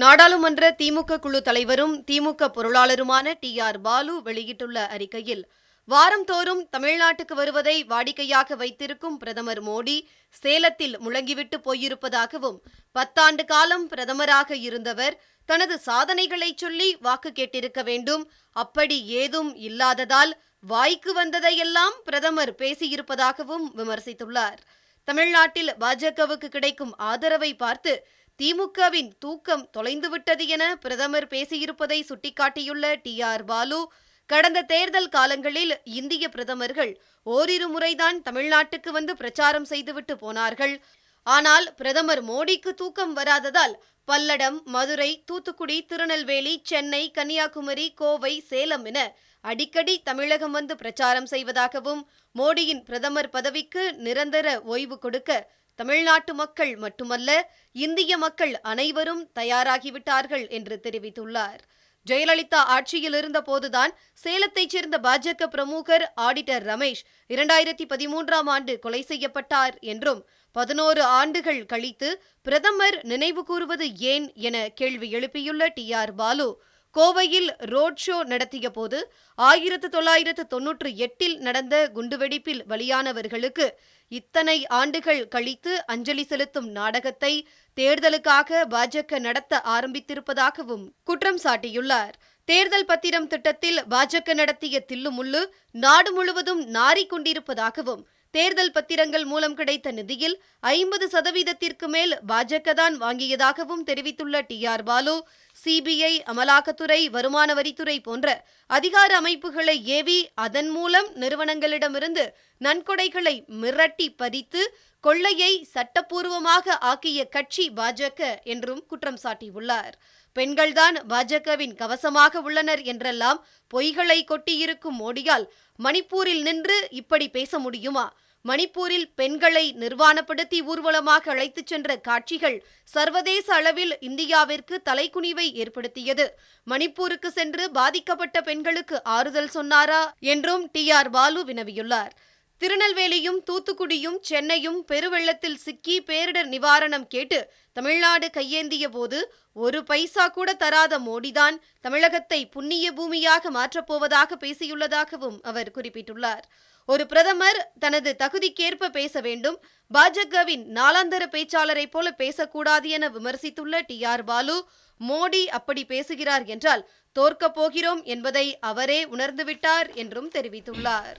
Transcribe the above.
நாடாளுமன்ற திமுக குழு தலைவரும் திமுக பொருளாளருமான டி ஆர் பாலு வெளியிட்டுள்ள அறிக்கையில் வாரந்தோறும் தமிழ்நாட்டுக்கு வருவதை வாடிக்கையாக வைத்திருக்கும் பிரதமர் மோடி சேலத்தில் முழங்கிவிட்டு போயிருப்பதாகவும் பத்தாண்டு காலம் பிரதமராக இருந்தவர் தனது சாதனைகளைச் சொல்லி வாக்கு கேட்டிருக்க வேண்டும். அப்படி ஏதும் இல்லாததால் வாய்க்கு வந்ததையெல்லாம் பிரதமர் பேசியிருப்பதாகவும் விமர்சித்துள்ளார். தமிழ்நாட்டில் பாஜகவுக்கு கிடைக்கும் ஆதரவை பார்த்து திமுகவின் தூக்கம் தொலைந்துவிட்டது என பிரதமர் பேசியிருப்பதை சுட்டிக்காட்டியுள்ள டி ஆர் பாலு கடந்த தேர்தல் காலங்களில் இந்திய பிரதமர்கள் ஓரிரு முறைதான் தமிழ்நாட்டுக்கு வந்து பிரச்சாரம் செய்துவிட்டு போனார்கள். ஆனால் பிரதமர் மோடிக்கு தூக்கம் வராததால் பல்லடம் மதுரை தூத்துக்குடி திருநெல்வேலி சென்னை கன்னியாகுமரி கோவை சேலம் என அடிக்கடி தமிழகம் வந்து பிரச்சாரம் செய்வதாகவும் மோடியின் பிரதமர் பதவிக்கு நிரந்தர ஓய்வு கொடுக்க தமிழ்நாட்டு மக்கள் மட்டுமல்ல இந்திய மக்கள் அனைவரும் தயாராகிவிட்டார்கள் என்று தெரிவித்துள்ளார். ஜெயலலிதா ஆட்சியில் இருந்தபோதுதான் சேலத்தைச் சேர்ந்த பாஜக பிரமுகர் ஆடிட்டர் ரமேஷ் இரண்டாயிரத்தி பதிமூன்றாம் ஆண்டு கொலை செய்யப்பட்டார் என்றும் பதினோரு ஆண்டுகள் கழித்து பிரதமர் நினைவு கூறுவது ஏன் என கேள்வி எழுப்பியுள்ள டி ஆர் பாலு கோவையில் ரோட் ஷோ நடத்திய போது ஆயிரத்து தொள்ளாயிரத்து தொன்னூற்று எட்டில் நடந்த குண்டுவெடிப்பில் பலியானவர்களுக்கு இத்தனை ஆண்டுகள் கழித்து அஞ்சலி செலுத்தும் நாடகத்தை தேர்தலுக்காக பாஜக நடத்த ஆரம்பித்திருப்பதாகவும் குற்றம் சாட்டியுள்ளார். தேர்தல் பத்திரம் திட்டத்தில் பாஜக நடத்திய தில்லுமுள்ளு நாடு முழுவதும் நாறிக்கொண்டிருப்பதாகவும் தேர்தல் பத்திரங்கள் மூலம் கிடைத்த நிதியில் ஐம்பது சதவீதத்திற்கு மேல் பாஜக தான் வாங்கியதாகவும் தெரிவித்துள்ள டி ஆர் பாலு சிபிஐ அமலாக்கத்துறை வருமான வரித்துறை போன்ற அதிகார அமைப்புகளை ஏவி அதன் மூலம் நிறுவனங்களிடமிருந்து நன்கொடைகளை மிரட்டி பறித்து கொள்ளையை சட்டப்பூர்வமாக ஆக்கிய கட்சி பாஜக என்றும் குற்றம் சாட்டியுள்ளார். பெண்கள்தான் பாஜகவின் கவசமாக உள்ளனர் என்றெல்லாம் பொய்களை கொட்டியிருக்கும் மோடியால் மணிப்பூரில் நின்று இப்படி பேச முடியுமா? மணிப்பூரில் பெண்களை நிர்வாணப்படுத்தி ஊர்வலமாக அழைத்துச் சென்ற காட்சிகள் சர்வதேச அளவில் இந்தியாவிற்கு தலைக்குனிவை ஏற்படுத்தியது. மணிப்பூருக்கு சென்று பாதிக்கப்பட்ட பெண்களுக்கு ஆறுதல் சொன்னாரா என்றும் டி ஆர் பாலு வினவியுள்ளார். திருநெல்வேலியும் தூத்துக்குடியும் சென்னையும் பெருவெள்ளத்தில் சிக்கி பேரிடர் நிவாரணம் கேட்டு தமிழ்நாடு கையேந்திய போது ஒரு பைசா கூட தராத மோடிதான் தமிழகத்தை புண்ணிய பூமியாக மாற்றப்போவதாக பேசியுள்ளதாகவும் அவர் குறிப்பிட்டுள்ளார். ஒரு பிரதமர் தனது தகுதிக்கேற்ப பேச வேண்டும் பாஜகவின் நாளாந்தர பேச்சாளரைப் போல பேசக்கூடாது என விமர்சித்துள்ள டி ஆர் பாலு மோடி அப்படி பேசுகிறார் என்றால் தோற்கப் போகிறோம் என்பதை அவரே உணர்ந்துவிட்டார் என்றும் தெரிவித்துள்ளார்.